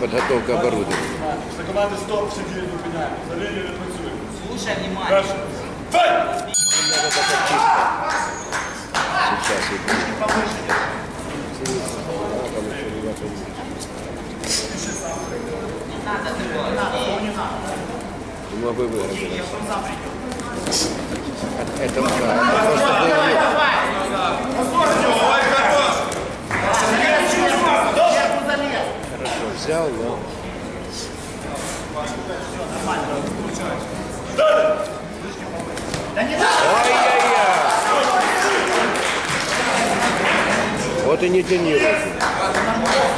подготовка оборудования. За команди стоп сиділи зупиняємо. За лінію не працюємо. Слушай внимательно. Перше. Фей! Надо так чисто. Сейчас Не надо такого. Ну, не надо, не надо. Мы бы выиграли. Это, это, это, это, это, это, взял, но... Ой-яй-яй! Вот и не тренируйся.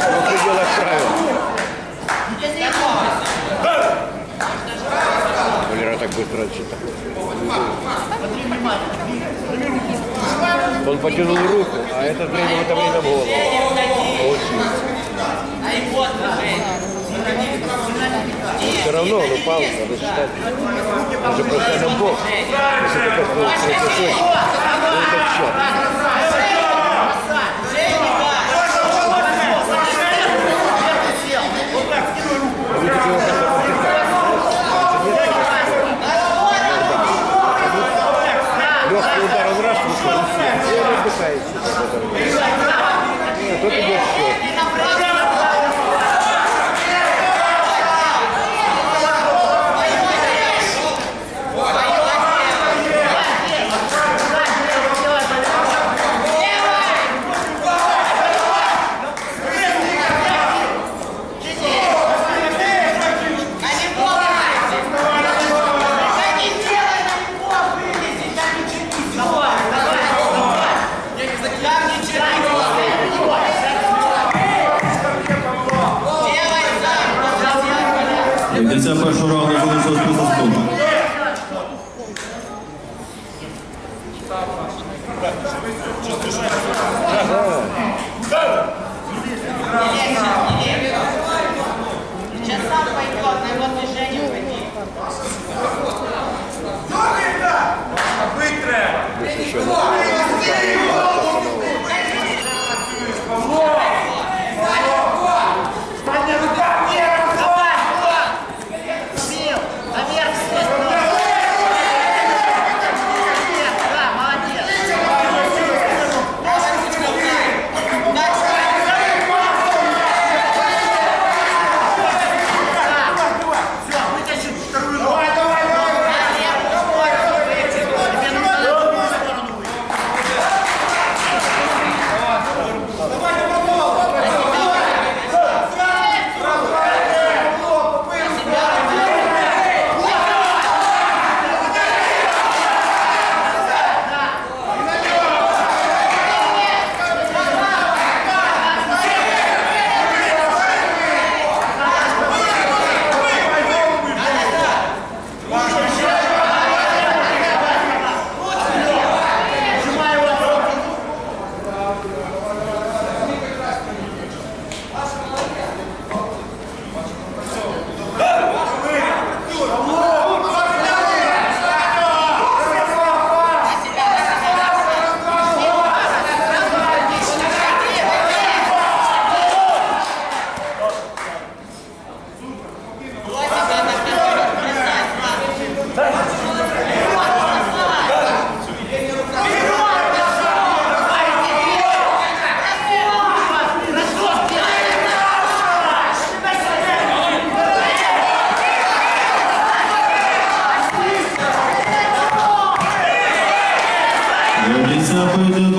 Но ну, в пределах правил. Валера так быстро отчитал. Он потянул руку, а это время в это время голову. Очень. равно он упал, надо считать. Он же просто на бок. Если ты как-то процессуешь, то это черт. Легкий удар, он раз вышел, и все. И он отдыхает. Нет, это будет все. До кінця першого раунду залишилось 15 секунд. Eu disse apoio de